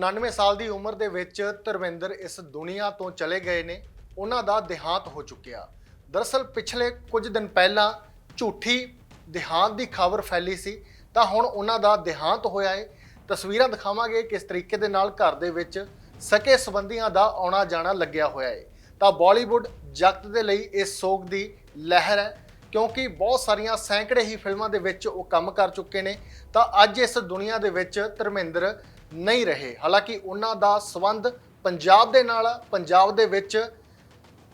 99 ਸਾਲ ਦੀ ਉਮਰ ਦੇ ਵਿੱਚ ਧਰਮਿੰਦਰ ਇਸ ਦੁਨੀਆ ਤੋਂ ਚਲੇ ਗਏ ਨੇ, ਉਹਨਾਂ ਦਾ ਦੇਹਾਂਤ ਹੋ ਚੁੱਕਿਆ। ਦਰਅਸਲ ਪਿਛਲੇ ਕੁਝ ਦਿਨ ਪਹਿਲਾਂ ਝੂਠੀ ਦੇਹਾਂਤ ਦੀ ਖਬਰ ਫੈਲੀ ਸੀ, ਤਾਂ ਹੁਣ ਉਹਨਾਂ ਦਾ ਦੇਹਾਂਤ ਹੋਇਆ ਹੈ ਤਸਵੀਰਾਂ ਦਿਖਾਵਾਂਗੇ ਕਿਸ ਤਰੀਕੇ ਦੇ ਨਾਲ ਘਰ ਦੇ ਵਿੱਚ ਸਕੇ ਸੰਬੰਧੀਆਂ ਦਾ ਆਉਣਾ ਜਾਣਾ ਲੱਗਿਆ ਹੋਇਆ ਹੈ ਤਾਂ ਬਾਲੀਵੁੱਡ ਜਗਤ ਦੇ ਲਈ ਇਹ ਸੋਗ ਦੀ ਲਹਿਰ ਹੈ। ਕਿਉਂਕਿ ਬਹੁਤ ਸਾਰੀਆਂ ਸੈਂਕੜੇ ਹੀ ਫਿਲਮਾਂ ਦੇ ਵਿੱਚ ਉਹ ਕੰਮ ਕਰ ਚੁੱਕੇ ਨੇ, ਤਾਂ ਅੱਜ ਇਸ ਦੁਨੀਆ ਦੇ ਵਿੱਚ ਧਰਮਿੰਦਰ ਨਹੀਂ ਰਹੇ। ਹਾਲਾਂਕਿ ਉਹਨਾਂ ਦਾ ਸਬੰਧ ਪੰਜਾਬ ਦੇ ਨਾਲ, ਪੰਜਾਬ ਦੇ ਵਿੱਚ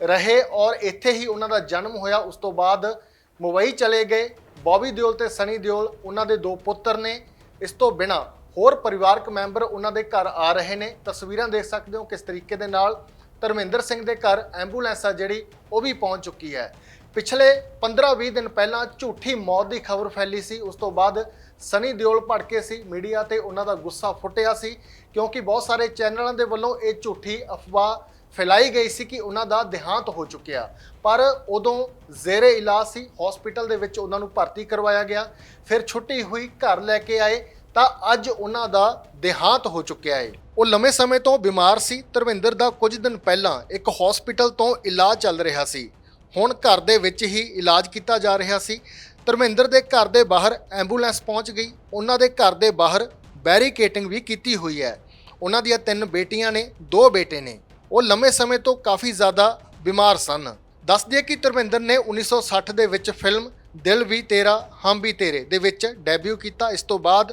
ਰਹੇ ਔਰ ਇੱਥੇ ਹੀ ਉਹਨਾਂ ਦਾ ਜਨਮ ਹੋਇਆ। ਉਸ ਤੋਂ ਬਾਅਦ ਮੁੰਬਈ ਚਲੇ ਗਏ। ਬੌਬੀ ਦਿਓਲ ਤੇ ਸਨੀ ਦਿਓਲ ਉਹਨਾਂ ਦੇ ਦੋ ਪੁੱਤਰ ਨੇ। ਇਸ ਤੋਂ ਬਿਨਾ ਹੋਰ ਪਰਿਵਾਰਕ ਮੈਂਬਰ ਉਹਨਾਂ ਦੇ ਘਰ ਆ ਰਹੇ ਨੇ। ਤਸਵੀਰਾਂ ਦੇਖ ਸਕਦੇ ਹੋ ਕਿਸ ਤਰੀਕੇ ਦੇ ਨਾਲ ਧਰਮਿੰਦਰ ਸਿੰਘ ਦੇ ਘਰ ਐਂਬੂਲੈਂਸ ਆ ਜਿਹੜੀ ਉਹ ਵੀ ਪਹੁੰਚ ਚੁੱਕੀ ਹੈ। ਪਿਛਲੇ 15-20 ਦਿਨ ਪਹਿਲਾਂ ਝੂਠੀ ਮੌਤ ਦੀ ਖਬਰ ਫੈਲੀ ਸੀ, ਉਸ ਤੋਂ ਬਾਅਦ ਸਨੀ ਦਿਓਲ ਭੜਕੇ ਸੀ ਮੀਡੀਆ ਤੇ ਉਹਨਾਂ ਦਾ ਗੁੱਸਾ ਫੁੱਟਿਆ ਸੀ, ਕਿਉਂਕਿ ਬਹੁਤ ਸਾਰੇ ਚੈਨਲਾਂ ਦੇ ਵੱਲੋਂ ਇਹ ਝੂਠੀ ਅਫਵਾਹ ਫੈਲਾਈ ਗਈ ਸੀ ਕਿ ਉਹਨਾਂ ਦਾ ਦੇਹਾਂਤ ਹੋ ਚੁੱਕਿਆ। ਪਰ ਉਦੋਂ ਜ਼ੇਰੇ ਇਲਾਜ ਸੀ, ਹਸਪੀਟਲ ਦੇ ਵਿੱਚ ਉਹਨਾਂ ਨੂੰ ਭਰਤੀ ਕਰਵਾਇਆ ਗਿਆ, ਫਿਰ ਛੁੱਟੀ ਹੋਈ ਘਰ ਲੈ ਕੇ ਆਏ, ਤਾਂ ਅੱਜ ਉਹਨਾਂ ਦਾ ਦੇਹਾਂਤ ਹੋ ਚੁੱਕਿਆ ਹੈ ਉਹ ਲੰਮੇ ਸਮੇਂ ਤੋਂ ਬਿਮਾਰ ਸੀ, ਧਰਮਿੰਦਰ ਦਾ ਕੁਝ ਦਿਨ ਪਹਿਲਾਂ ਇੱਕ ਹਸਪੀਟਲ ਤੋਂ ਇਲਾਜ ਚੱਲ ਰਿਹਾ ਸੀ। ਹੁਣ ਘਰ ਦੇ ਵਿੱਚ ਹੀ ਇਲਾਜ ਕੀਤਾ ਜਾ ਰਿਹਾ ਸੀ। ਧਰਮਿੰਦਰ ਦੇ ਘਰ ਦੇ ਬਾਹਰ ਐਂਬੂਲੈਂਸ ਪਹੁੰਚ ਗਈ। ਉਹਨਾਂ ਦੇ ਘਰ ਦੇ ਬਾਹਰ ਬੈਰੀਕੇਟਿੰਗ ਵੀ ਕੀਤੀ ਹੋਈ ਹੈ। ਉਹਨਾਂ ਦੀਆਂ ਤਿੰਨ ਬੇਟੀਆਂ ਨੇ, ਦੋ ਬੇਟੇ ਨੇ। ਉਹ ਲੰਮੇ ਸਮੇਂ ਤੋਂ ਕਾਫੀ ਜ਼ਿਆਦਾ ਬਿਮਾਰ ਸਨ। ਦੱਸ ਦਈਏ ਕਿ ਧਰਮਿੰਦਰ ਨੇ 1960 ਦੇ ਵਿੱਚ ਫਿਲਮ ਦਿਲ ਵੀ ਤੇਰਾ, ਹਮ ਵੀ ਤੇਰੇ ਦੇ ਵਿੱਚ ਡੈਬਿਊ ਕੀਤਾ। ਇਸ ਤੋਂ ਬਾਅਦ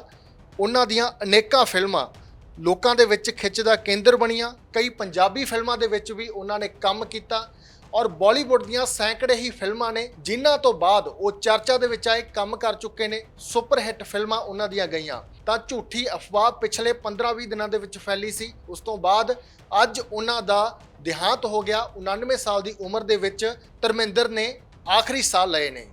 ਉਹਨਾਂ ਦੀਆਂ ਅਨੇਕਾਂ ਫਿਲਮਾਂ ਲੋਕਾਂ ਦੇ ਵਿੱਚ ਖਿੱਚ ਦਾ ਕੇਂਦਰ ਬਣੀਆਂ। ਕਈ ਪੰਜਾਬੀ ਫਿਲਮਾਂ ਦੇ ਵਿੱਚ ਵੀ ਉਹਨਾਂ ਨੇ ਕੰਮ ਕੀਤਾ। ਔਰ ਬਾਲੀਵੁੱਡ ਦੀਆਂ ਸੈਂਕੜੇ ਹੀ ਫਿਲਮਾਂ ਨੇ, ਜਿਨ੍ਹਾਂ ਤੋਂ ਬਾਅਦ ਉਹ ਚਰਚਾ ਦੇ ਵਿੱਚ ਆਏ, ਕੰਮ ਕਰ ਚੁੱਕੇ ਨੇ ਸੁਪਰ ਹਿੱਟ ਫਿਲਮਾਂ ਉਹਨਾਂ ਦੀਆਂ ਗਈਆਂ। ਤਾਂ ਝੂਠੀ ਅਫਵਾਹ ਪਿਛਲੇ 15-20 ਦਿਨਾਂ ਦੇ ਵਿੱਚ ਫੈਲੀ ਸੀ। ਉਸ ਤੋਂ ਬਾਅਦ ਅੱਜ ਉਹਨਾਂ ਦਾ ਦੇਹਾਂਤ ਹੋ ਗਿਆ। 99 ਸਾਲ ਦੀ ਉਮਰ ਦੇ ਵਿੱਚ ਧਰਮਿੰਦਰ ਨੇ ਆਖਰੀ ਸਾਹ ਲਏ ਨੇ।